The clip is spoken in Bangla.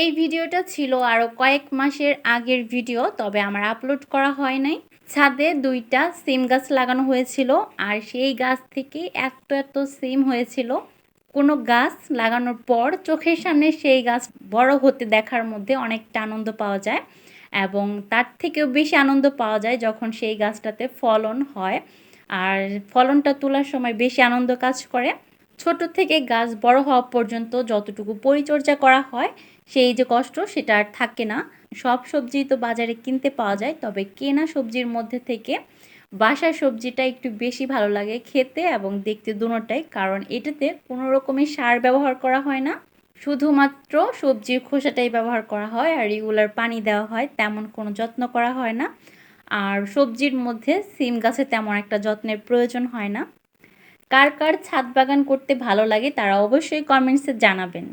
এই ভিডিওটা ছিল আরও কয়েক মাসের আগের ভিডিও, তবে আমার আপলোড করা হয় নাই। ছাদে দুইটা সিম গাছ লাগানো হয়েছিল, আর সেই গাছ থেকে এত এত সিম হয়েছিল। কোনো গাছ লাগানোর পর চোখের সামনে সেই গাছ বড় হতে দেখার মধ্যে অনেকটা আনন্দ পাওয়া যায় এবং তার থেকেও বেশি আনন্দ পাওয়া যায় যখন সেই গাছটাতে ফলন হয়। আর ফলনটা তোলার সময় বেশি আনন্দ কাজ করে। ছোট থেকে গাছ বড় হওয়া পর্যন্ত যতটুকু পরিচর্যা করা হয়, সেই যে কষ্ট সেটা আর থাকে না। সব সবজি তো বাজারে কিনতে পাওয়া যায়, তবে কেনা সবজির মধ্যে থেকে বাসার সবজিটা একটু বেশি ভালো লাগে খেতে এবং দেখতে দুটোটাই, কারণ এটাতে কোনো রকমের সার ব্যবহার করা হয় না। শুধুমাত্র সবজির খোসাটাই ব্যবহার করা হয়, আর রেগুলার পানি দেওয়া হয়, তেমন কোনো যত্ন করা হয় না। আর সবজির মধ্যে সিম গাছে তেমন একটা যত্নের প্রয়োজন হয় না। কার কার ছাদ বাগান করতে ভালো লাগে তারা অবশ্যই কমেন্টসে জানাবেন।